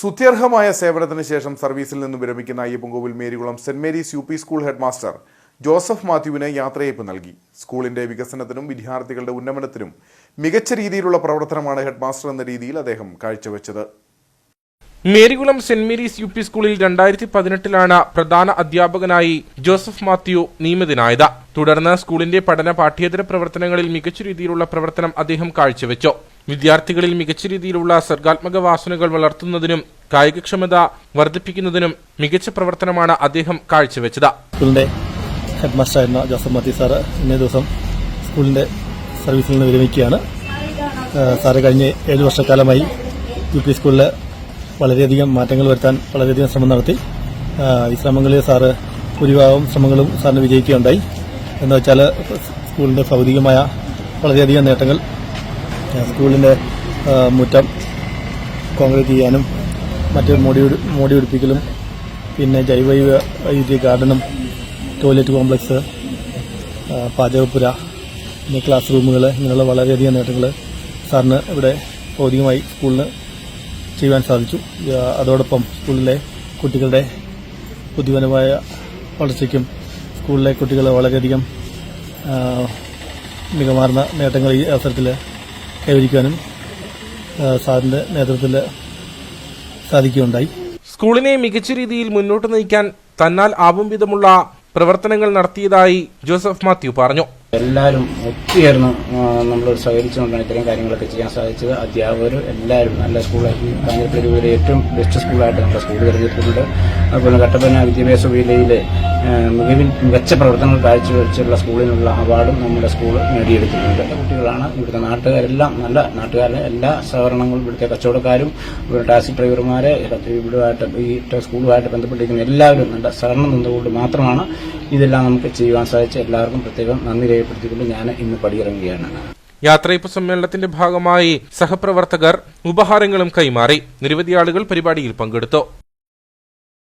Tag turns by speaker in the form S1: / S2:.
S1: സുത്യർഹമായ സേവനത്തിന് ശേഷം സർവീസിൽ നിന്ന് വിരമിക്കുന്ന Ayyappankovil Marykulam saint Mary's U P school head master Joseph മാത്യുവിന് യാത്രയയപ്പ് നൽകി. സ്കൂളിന്റെ വികസനത്തിനും വിദ്യാർത്ഥികളുടെ ഉന്നമനത്തിനും മികച്ച രീതിയിലുള്ള പ്രവർത്തനമാണ് ഹെഡ് മാസ്റ്റർ എന്ന രീതിയിൽ അദ്ദേഹം കാഴ്ചവെച്ചത്.
S2: Marykulam saint Mary's U P സ്കൂളിൽ രണ്ടായിരത്തി പതിനെട്ടിലാണ് പ്രധാന അധ്യാപകനായി ജോസഫ് മാത്യു നിയമിതനായത്. തുടർന്ന് സ്കൂളിന്റെ പഠന പാഠ്യേതര പ്രവർത്തനങ്ങളിൽ മികച്ച രീതിയിലുള്ള പ്രവർത്തനം അദ്ദേഹം കാഴ്ചവെച്ചു. വിദ്യാർത്ഥികളിൽ മികച്ച രീതിയിലുള്ള സർഗാത്മക വാസനകൾ വളർത്തുന്നതിനും കായികക്ഷമത വർദ്ധിപ്പിക്കുന്നതിനും മികച്ച പ്രവർത്തനമാണ് അദ്ദേഹം കാഴ്ചവെച്ചത്.
S3: സ്കൂളിന്റെ ഹെഡ് മാസ്റ്ററായിരുന്ന ജോസഫ് മാത്യു സാറ് ഇന്നേ ദിവസം സ്കൂളിന്റെ സർവീസിൽ നിന്ന് വിരമിക്കുകയാണ്. സാറ് കഴിഞ്ഞ ഏഴ് വർഷക്കാലമായി യു പി സ്കൂളിൽ വളരെയധികം മാറ്റങ്ങൾ വരുത്താൻ വളരെയധികം ശ്രമം നടത്തി. ഈ ശ്രമങ്ങളിൽ സാറ് ഭൂരിഭാഗം ശ്രമങ്ങളും സാറിന് വിജയിക്കുകയുണ്ടായി. എന്ന് വെച്ചാൽ സ്കൂളിന്റെ ഭൗതികമായ വളരെയധികം നേട്ടങ്ങൾ ഏഹ് മുറ്റം കോൺക്രീറ്റ് ചെയ്യാനും മറ്റ് മോടി മോടി പിടിപ്പിക്കലും പിന്നെ ജൈവ വൈദ്യുതി ഗാർഡനും ടോയ്ലറ്റ് കോംപ്ലക്സ് പാചകപ്പുര പിന്നെ ക്ലാസ് റൂമുകൾ ഇങ്ങനെയുള്ള വളരെയധികം നേട്ടങ്ങൾ സാറിന് ഇവിടെ ഭൗതികമായി സ്കൂളിന് ചെയ്യുവാൻ സാധിച്ചു. അതോടൊപ്പം സ്കൂളിലെ കുട്ടികളുടെ ബുദ്ധിപരമായ വളർച്ചയ്ക്കും സ്കൂളിലെ കുട്ടികൾ വളരെയധികം മികമാർന്ന നേട്ടങ്ങൾ ഈ അവസരത്തിൽ കൈവരിക്കാനും സാറിന്റെ നേതൃത്വത്തിൽ സാധിക്കുകയുണ്ടായി.
S2: സ്കൂളിനെ മികച്ച രീതിയിൽ മുന്നോട്ട് നയിക്കാൻ തന്നാൽ ആവും വിധമുള്ള പ്രവർത്തനങ്ങൾ നടത്തിയതായി ജോസഫ് മാത്യു പറഞ്ഞു.
S4: എല്ലാവരും ഒത്തുചേർന്ന് നമ്മൾ സഹകരിച്ചുകൊണ്ടാണ് ഇത്രയും കാര്യങ്ങളൊക്കെ ചെയ്യാൻ സാധിച്ചത്. അധ്യാപകർ എല്ലാവരും നല്ല സ്കൂളാക്കി കാഞ്ഞിരപ്പള്ളി ഏറ്റവും ബെസ്റ്റ് സ്കൂളായിട്ട് നമ്മുടെ സ്കൂൾ തിരഞ്ഞെടുത്തിട്ടുണ്ട്. അതുപോലെ കട്ടപ്പന വിദ്യാഭ്യാസ വിലയിലെ മികവിൽ മികച്ച പ്രവർത്തനങ്ങൾ കാഴ്ചവെച്ചുള്ള സ്കൂളിനുള്ള അവാർഡും നമ്മുടെ സ്കൂൾ നേടിയെടുത്തിട്ടുണ്ട്. കുട്ടികളാണ് ഇവിടുത്തെ നാട്ടുകാരെല്ലാം നല്ല നാട്ടുകാരുടെ എല്ലാ സഹകരണങ്ങളും ഇവിടുത്തെ കച്ചവടക്കാരും ടാക്സി ഡ്രൈവർമാരെ ഇവിടുമായിട്ട് ഈ സ്കൂളുമായിട്ട് ബന്ധപ്പെട്ടിരിക്കുന്ന എല്ലാവരും നല്ല സഹകരണം നിന്നുകൊണ്ട് മാത്രമാണ് ഇതെല്ലാം നമുക്ക് ചെയ്യുവാൻ സാധിച്ച എല്ലാവർക്കും പ്രത്യേകം നന്ദി രേഖപ്പെടുത്തിക്കൊണ്ട് ഞാൻ ഇന്ന് പടിയിറങ്ങുകയാണ്.
S2: യാത്രയപ്പ് സമ്മേളനത്തിന്റെ ഭാഗമായി സഹപ്രവർത്തകർ ഉപഹാരങ്ങളും കൈമാറി. നിരവധി ആളുകൾ പരിപാടിയിൽ പങ്കെടുത്തു.